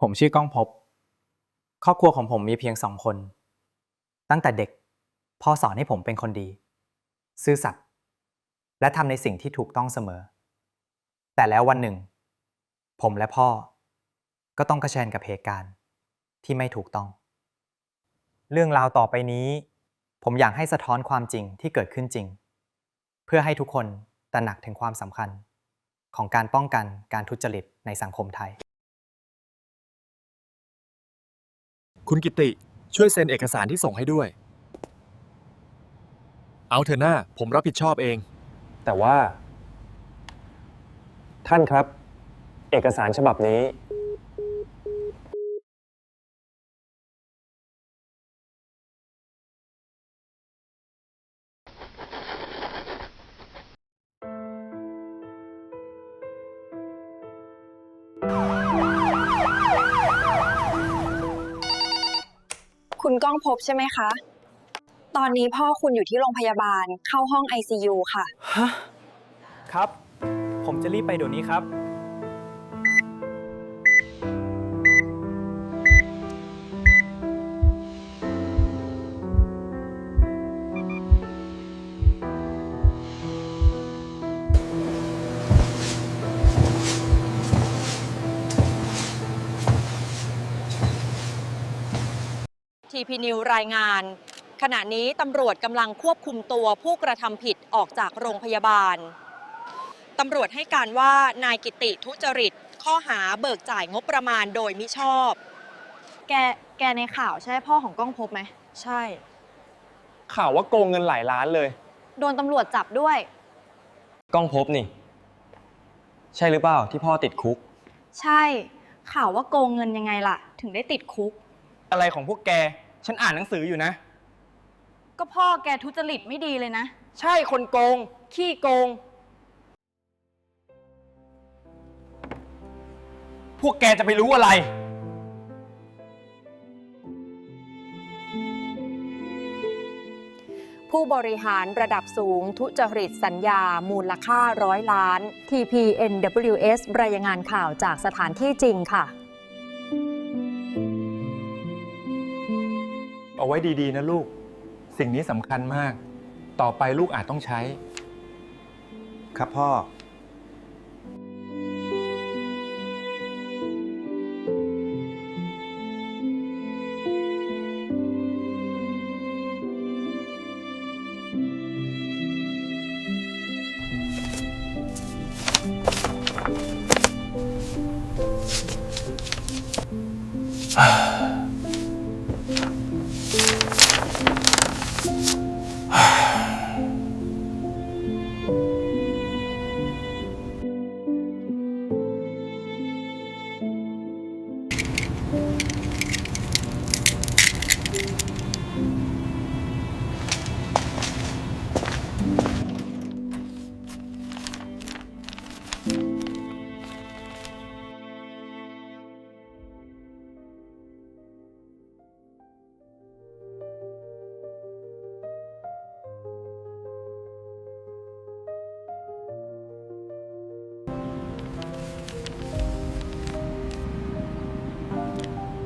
ผมชื่อก้องภพบ ครอบครัวของผมมีเพียงสองคน ตั้งแต่เด็ก พ่อสอนให้ผมเป็นคนดี ซื่อสัตย์และทำในสิ่งที่ถูกต้องเสมอ แต่แล้ววันหนึ่ง ผมและพ่อ ก็ต้องเผชิญกับเหตุการณ์ที่ไม่ถูกต้อง เรื่องราวต่อไปนี้ ผมอยากให้สะท้อนความจริงที่เกิดขึ้นจริง เพื่อให้ทุกคนตระหนักถึงความสำคัญ ของการป้องกันการทุจริตในสังคมไทย คุณกิติ ช่วยเซ็นเอกสารที่ส่งให้ด้วย เอาเถอะหน้า ผมรับผิดชอบเอง แต่ว่า ท่านครับ เอกสารฉบับนี้ ต้องพบใช่ไหมคะ ตอนนี้พ่อคุณอยู่ที่โรงพยาบาลเข้าห้อง ICU ค่ะ ฮะ ครับ ผมจะรีบไปเดี๋ยวนี้ครับ TP New รายงาน ขณะนี้ตำรวจกำลังควบคุมตัวผู้กระทำผิดออกจากโรงพยาบาล ตำรวจให้การว่านายกิติทุจริต ข้อหาเบิกจ่ายงบประมาณโดยมิชอบ แก แกในข่าวใช่พ่อของก้องพบไหม ใช่ ข่าวว่าโกงเงินหลายล้านเลย โดนตำรวจจับด้วย ก้องพบนี่ ใช่หรือเปล่าที่พ่อติดคุก ใช่ ข่าวว่าโกงเงินยังไงล่ะ ถึงได้ติดคุก อะไรของพวกแก ฉันอ่านหนังสืออยู่นะ ก็พ่อแกทุจริตไม่ดีเลยนะ ใช่คนโกง ขี้โกง พวกแกจะไปรู้อะไร ผู้บริหารระดับสูงทุจริตสัญญา มูลค่าร้อยล้าน TPNWS รายงานข่าวจากสถานที่จริงค่ะ ไว้ดีๆ นะลูก สิ่งนี้สำคัญมาก ต่อไปลูกอาจต้องใช้ ครับพ่อ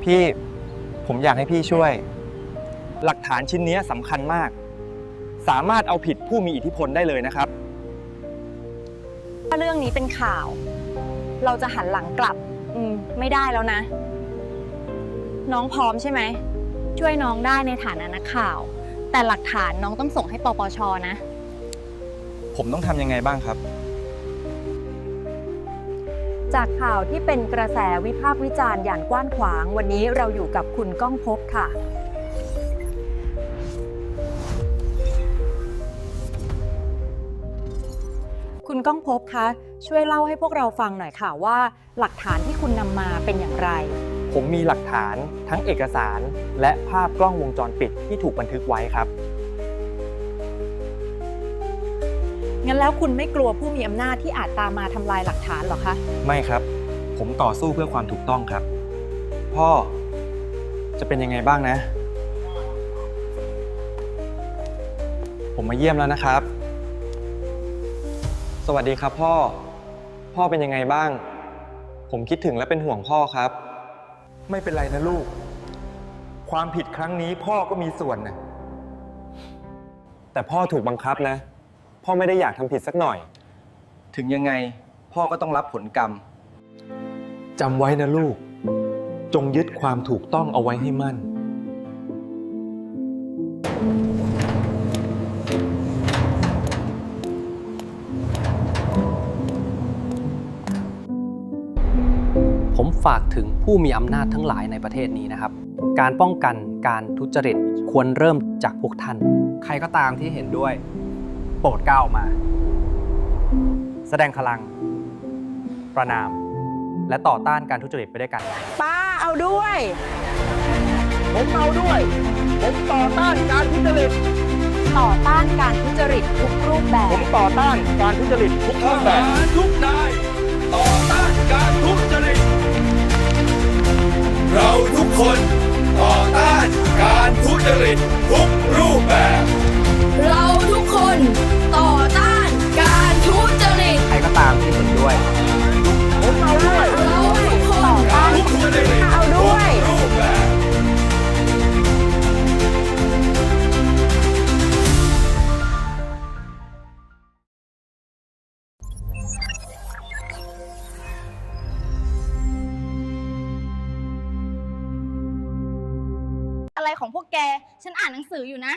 พี่ผมอยากให้พี่ช่วย หลักฐานชิ้นนี้สำคัญมาก สามารถเอาผิดผู้มีอิทธิพลได้เลยนะครับ ถ้าเรื่องนี้เป็นข่าว เราจะหันหลังกลับ อืม ไม่ได้แล้วนะ น้องพร้อมใช่ไหม ช่วยน้องได้ในฐานะนักข่าว แต่หลักฐานน้องต้องส่งให้ปปชนะ ผมต้องทำยังไงบ้างครับ จากข่าวที่เป็นกระแสวิพากษ์วิจารณ์อย่างกว้างขวาง วันนี้เราอยู่กับคุณก้องภพบค่ะ คุณก้องภพบคะช่วยเล่าให้พวกเราฟังหน่อยค่ะว่า หลักฐานที่คุณนำมาเป็นอย่างไร ผมมีหลักฐานทั้งเอกสาร และภาพกล้องวงจรปิดที่ถูกบันทึกไว้ครับ งั้นแล้วคุณไม่กลัวผู้มีอำนาจที่อาจตามมาทำลายหลักฐานเหรอคะ ไม่ครับ ผมต่อสู้เพื่อความถูกต้องครับ พ่อจะเป็นยังไงบ้างนะ ผมมาเยี่ยมแล้วนะครับ สวัสดีครับพ่อ พ่อเป็นยังไงบ้าง ผมคิดถึงและเป็นห่วงพ่อครับ ไม่เป็นไรนะลูก ความผิดครั้งนี้พ่อก็มีส่วนนะแต่พ่อถูกบังคับนะ พ่อไม่ได้อยากทำผิดสักหน่อย ถึงยังไงพ่อก็ต้องรับผลกรรม จำไว้นะลูก จงยึดความถูกต้องเอาไว้ให้มั่น ผมฝากถึงผู้มีอำนาจทั้งหลายในประเทศนี้นะครับ การป้องกันการทุจริตควรเริ่มจากพวกท่าน ใครก็ตามที่เห็นด้วย โปรดก้าวออกมา แสดงพลัง ประนาม และต่อต้านการทุจริตไปด้วยกัน ป้าเอาด้วย ผมเอาด้วย ผมต่อต้านการทุจริต ต่อต้านการทุจริตทุกรูปแบบ ผมต่อต้านการทุจริตทุกรูปแบบ ทุกนาย ต่อต้านการทุจริต เราทุกคน ต่อต้านการทุจริตทุกรูปแบบเราทุกคน ต่อต้านการทุจริตใครก็ตามที่เห็นด้วยผมเอาด้วยเราทุกคนการทุจริตเอาด้วยทุกรูปแบบอะไรของพวกแก ฉันอ่านหนังสืออยู่นะ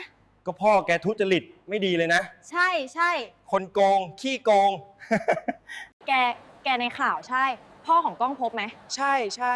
ก็พ่อแกทุจริตไม่ดีเลยนะ ใช่ใช่ คนโกง ขี้โกง แก แกในข่าวใช่ พ่อของก้องพบไหม ใช่ใช่